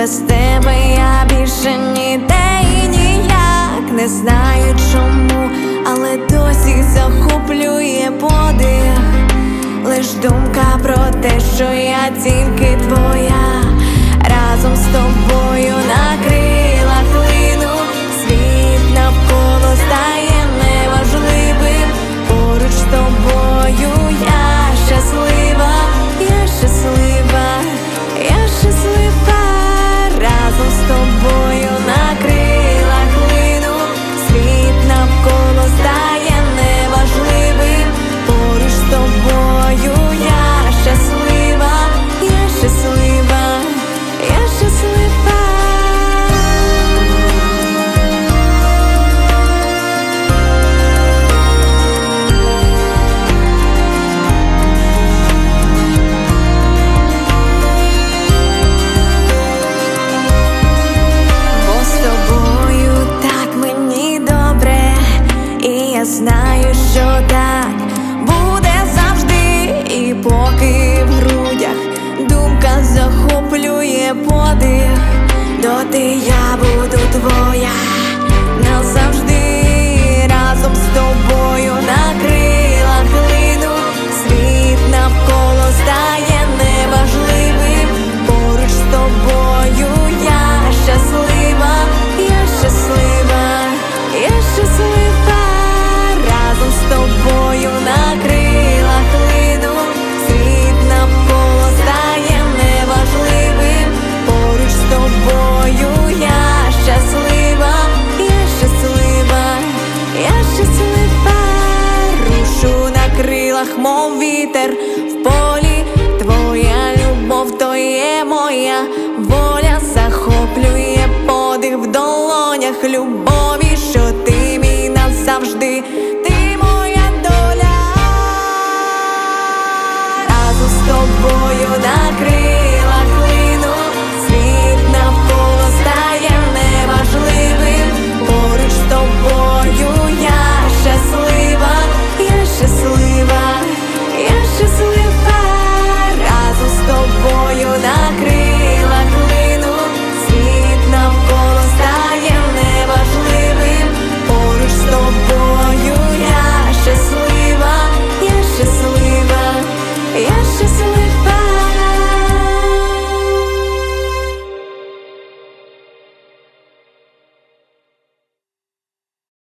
без тебе я більше ніде і ніяк не знаю чому, але досі захоплює подих, лиш думка про те, що я тільки твоя разом з тобою. подих, доти я буду твоя. щаслива, рушу на крилах, мов вітер. В полі, твоя любов то є моя воля. Захоплює подих в долонях любов.